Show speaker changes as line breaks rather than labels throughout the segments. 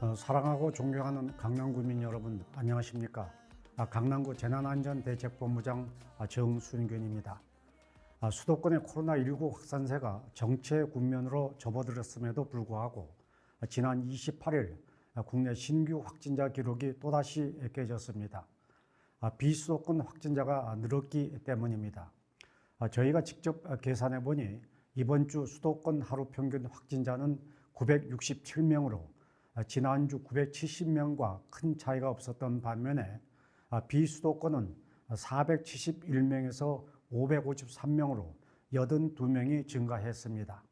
어, 사랑하고 존경하는 강남구민 여러분 안녕하십니까? 아, 강남구 재난안전대책본부장 아, 정순균입니다. 아, 수도권의 코로나19 확산세가 정체 국면으로 접어들었음에도 불구하고 아, 지난 28일 아, 국내 신규 확진자 기록이 또다시 깨졌습니다. 아, 비수도권 확진자가 늘었기 때문입니다. 아, 저희가 직접 아, 계산해 보니 이번 주 수도권 하루 평균 확진자는 967명으로 아, 지난주 970명과 큰 차이가 없었던 반면에 아, 비수도권은 471명에서 553명으로 82명이 증가했습니다.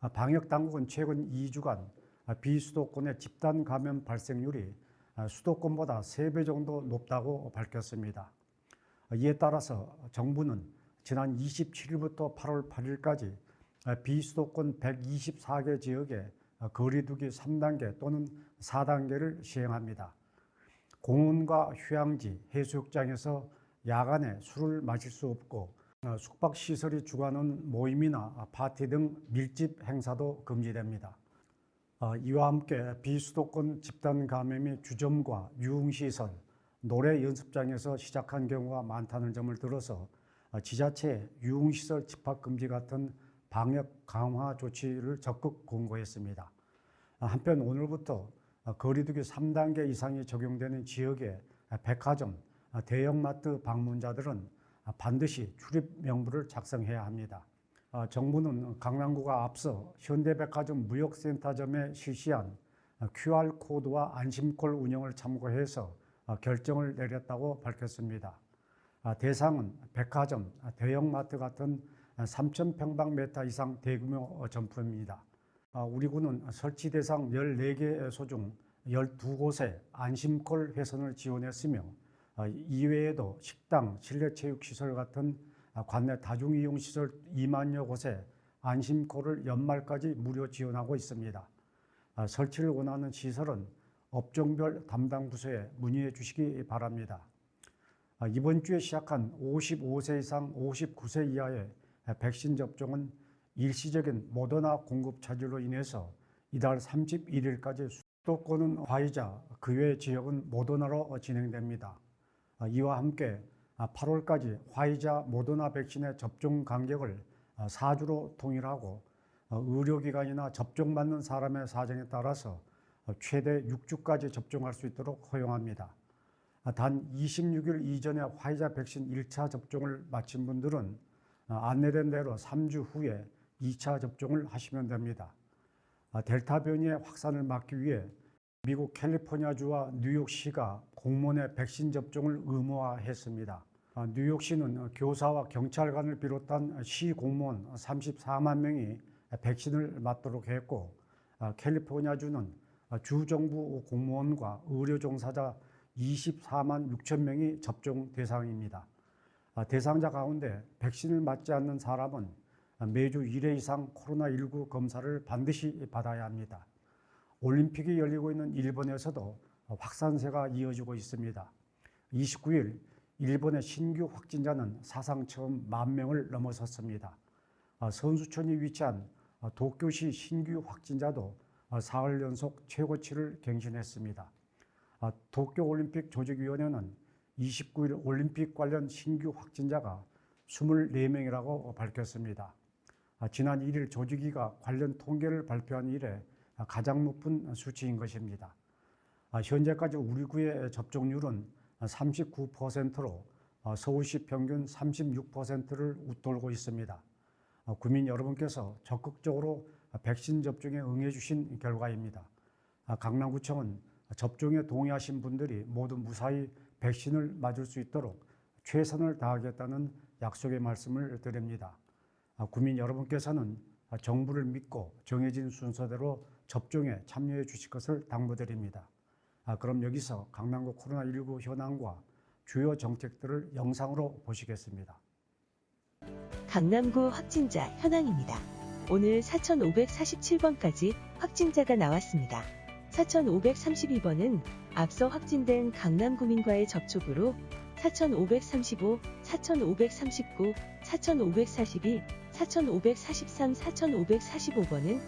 아, 방역 당국은 최근 2주간 아, 비수도권의 집단 감염 발생률이 아, 수도권보다 3배 정도 높다고 밝혔습니다. 아, 이에 따라서 정부는 지난 27일부터 8월 8일까지 아, 비수도권 124개 지역에 아, 거리두기 3단계 또는 4단계를 시행합니다. 공원과 휴양지, 해수욕장에서 야간에 술을 마실 수 없고 어, 숙박시설이 주관하는 모임이나 파티 등 밀집 행사도 금지됩니다. 어, 이와 함께 비수도권 집단 감염이 주점과 유흥시설, 노래 연습장에서 시작한 경우가 많다는 점을 들어서 어, 지자체 유흥시설 집합금지 같은 방역 강화 조치를 적극 공고했습니다. 아, 한편 오늘부터 어, 거리두기 3단계 이상이 적용되는 지역의 백화점, 아, 대형마트 방문자들은 아, 반드시 출입 명부를 작성해야 합니다. 아, 정부는 강남구가 앞서 현대백화점 무역센터점에 실시한 아, QR코드와 안심콜 운영을 참고해서 아, 결정을 내렸다고 밝혔습니다. 아, 대상은 백화점, 아, 대형마트 같은 3,000평방미터 이상 대규모 어, 점포입니다. 아, 우리 구는 설치 대상 14개 소 중 12곳에 안심콜 훼손을 지원했으며 아, 이외에도 식당, 실내체육시설 같은 아, 관내 다중이용시설 2만여 곳에 안심콜을 연말까지 무료 지원하고 있습니다. 아, 설치를 원하는 시설은 업종별 담당 부서에 문의해 주시기 바랍니다. 아, 이번 주에 시작한 55세 이상 59세 이하의 백신 접종은 일시적인 모더나 공급 차질로 인해서 이달 31일까지 수도권은 화이자, 그 외 지역은 모더나로 진행됩니다. 아, 이와 함께 8월까지 화이자, 모더나 백신의 접종 간격을 4주로 통일하고 어, 의료기관이나 접종받는 사람의 사정에 따라서 어, 최대 6주까지 접종할 수 있도록 허용합니다. 아, 단 26일 이전에 화이자 백신 1차 접종을 마친 분들은 어, 안내된 대로 3주 후에 2차 접종을 하시면 됩니다. 아, 델타 변이의 확산을 막기 위해 미국 캘리포니아주와 뉴욕시가 공무원의 백신 접종을 의무화했습니다. 아, 뉴욕시는 교사와 경찰관을 비롯한 시 공무원 34만 명이 백신을 맞도록 했고 아, 캘리포니아주는 주 정부 공무원과 의료 종사자 24만 6천 명이 접종 대상입니다. 아, 대상자 가운데 백신을 맞지 않는 사람은 매주 1회 이상 코로나19 검사를 반드시 받아야 합니다. 올림픽이 열리고 있는 일본에서도 확산세가 이어지고 있습니다. 29일 일본의 신규 확진자는 사상 처음 만 명을 넘어섰습니다. 아, 선수촌이 위치한 아, 도쿄시 신규 확진자도 아, 사흘 연속 최고치를 갱신했습니다. 아, 도쿄올림픽 조직위원회는 29일 올림픽 관련 신규 확진자가 24명이라고 밝혔습니다. 아, 지난 1일 조직위가 관련 통계를 발표한 이래 아, 가장 높은 수치인 것입니다. 아, 현재까지 우리 구의 접종률은 39%로 어, 서울시 평균 36%를 웃돌고 있습니다. 어, 구민 여러분께서 적극적으로 백신 접종에 응해 주신 결과입니다. 아, 강남구청은 접종에 동의하신 분들이 모두 무사히 백신을 맞을 수 있도록 최선을 다하겠다는 약속의 말씀을 드립니다. 아, 구민 여러분께서는 정부를 믿고 정해진 순서대로 접종에 참여해 주실 것을 당부드립니다. 아, 그럼 여기서 강남구 코로나19 현황과 주요 정책들을 영상으로 보시겠습니다.
강남구 확진자 현황입니다. 오늘 4,547번까지 확진자가 나왔습니다. 4,532번은 앞서 확진된 강남구민과의 접촉으로 4,535, 4,539, 4,542, 4,543, 4,545번은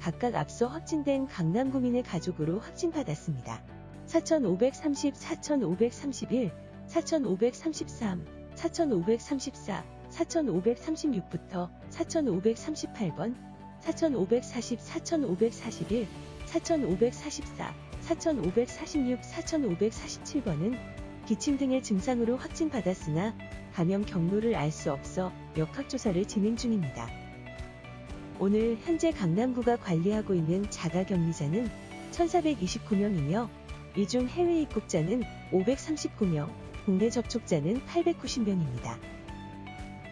각각 앞서 확진된 강남구민의 가족으로 확진받았습니다. 4,530, 4,531, 4,533, 4,534, 4,536부터 4,538번, 4,540, 4,541, 4,544, 4,546, 4,547번은 기침 등의 증상으로 확진받았으나 감염 경로를 알 수 없어 역학조사를 진행 중입니다. 오늘 현재 강남구가 관리하고 있는 자가격리자는 1,429명이며 이 중 해외 입국자는 539명, 국내 접촉자는 890명입니다.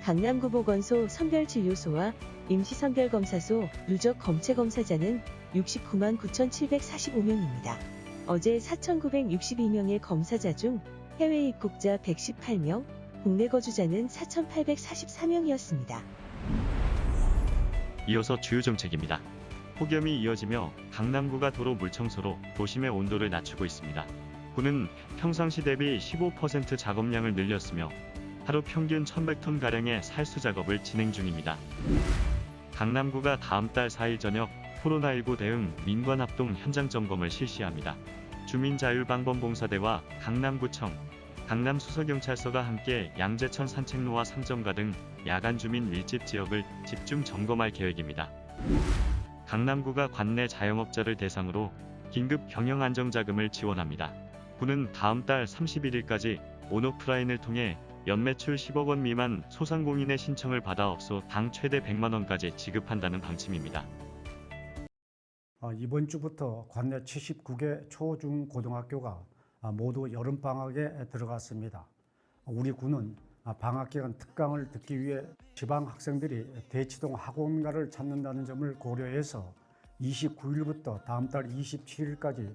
강남구 보건소 선별진료소와 임시선별검사소 누적 검체검사자는 69만 9,745명입니다. 어제 4,962명의 검사자 중 해외 입국자 118명, 국내 거주자는 4,844명이었습니다.
이어서 주요 정책입니다. 폭염이 이어지며 강남구가 도로 물청소로 도심의 온도를 낮추고 있습니다. 구는 평상시 대비 15% 작업량을 늘렸으며 하루 평균 1100톤 가량의 살수 작업을 진행 중입니다. 강남구가 다음 달 4일 저녁 코로나19 대응 민관 합동 현장 점검을 실시합니다. 주민자율방범봉사대와 강남구청, 강남수서경찰서가 함께 양재천 산책로와 상점가 등 야간 주민 밀집 지역을 집중 점검할 계획입니다. 강남구가 관내 자영업자를 대상으로 긴급 경영 안정 자금을 지원합니다. 구는 다음 달 31일까지 온오프라인을 통해 연매출 10억 원 미만 소상공인의 신청을 받아 업소 당 최대 100만 원까지 지급한다는 방침입니다.
어, 이번 주부터 관내 79개 초, 중, 고등학교가 아, 모두 여름 방학에 들어갔습니다. 우리 군은 아, 방학 기간 특강을 듣기 위해 지방 학생들이 대치동 학원가를 찾는다는 점을 고려해서 29일부터 다음 달 27일까지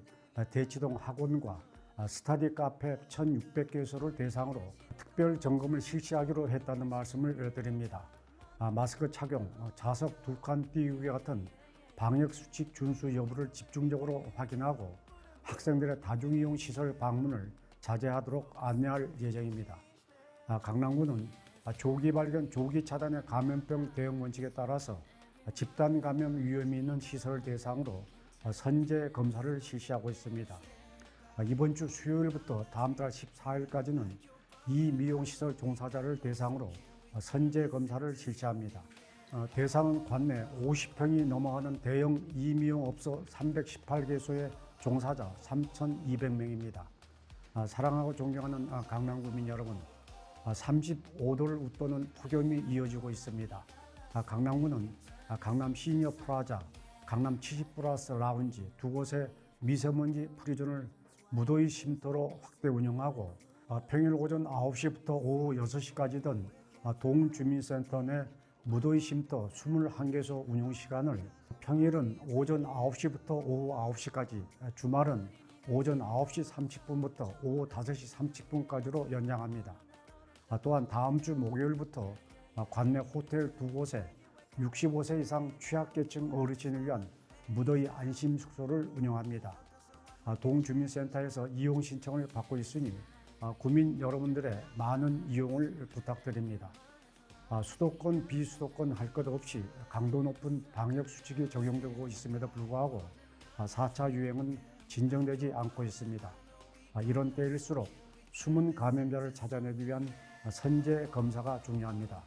대치동 학원과 아, 스타디 카페 1,600개소를 대상으로 특별 점검을 실시하기로 했다는 말씀을 드립니다. 아, 마스크 착용, 어, 좌석 두 칸 띄우기 같은 방역 수칙 준수 여부를 집중적으로 확인하고 학생들의 다중이용 시설 방문을 자제하도록 안내할 예정입니다. 아, 강남구는 아, 조기 발견, 조기 차단의 감염병 대응 원칙에 따라서 아, 집단 감염 위험이 있는 시설 대상으로 아, 선제 검사를 실시하고 있습니다. 아, 이번 주 수요일부터 다음 달 14일까지는 이 미용시설 종사자를 대상으로 아, 선제 검사를 실시합니다. 어, 대상은 관내 50평이 넘어가는 대형 이미용업소 318개소의 종사자 3,200명입니다. 아, 사랑하고 존경하는 아, 강남구민 여러분, 35도를 웃도는 폭염이 이어지고 있습니다. 아, 강남구는 아, 강남 시니어 프라자, 강남 70 플러스 라운지 두 곳의 미세먼지 프리존을 무더위 쉼터로 확대 운영하고 아, 평일 오전 9시부터 오후 6시까지든 아, 동주민센터 내 무더위 쉼터 21개소 운영 시간을 평일은 오전 9시부터 오후 9시까지, 주말은 오전 9시 30분부터 오후 5시 30분까지로 연장합니다. 아, 또한 다음 주 목요일부터 아, 관내 호텔 두 곳에 65세 이상 취약계층 어르신을 위한 무더위 안심 숙소를 운영합니다. 아, 동주민센터에서 이용 신청을 받고 있으니 아, 구민 여러분들의 많은 이용을 부탁드립니다. 아, 수도권, 비수도권 할 것 없이 강도 높은 방역 수칙이 적용되고 있음에도 불구하고 아, 4차 유행은 진정되지 않고 있습니다. 아, 이런 때일수록 숨은 감염자를 찾아내기 위한 선제 검사가 중요합니다.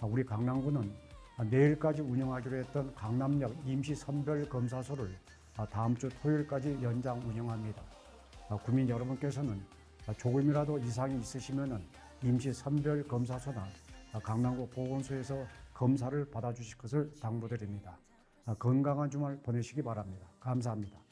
아, 우리 강남구는 아, 내일까지 운영하기로 했던 강남역 임시 선별 검사소를 아, 다음 주 토요일까지 연장 운영합니다. 아, 구민 여러분께서는 아, 조금이라도 이상이 있으시면 임시 선별 검사소나 아, 강남구 보건소에서 검사를 받아주실 것을 당부드립니다. 아, 건강한 주말 보내시기 바랍니다. 감사합니다.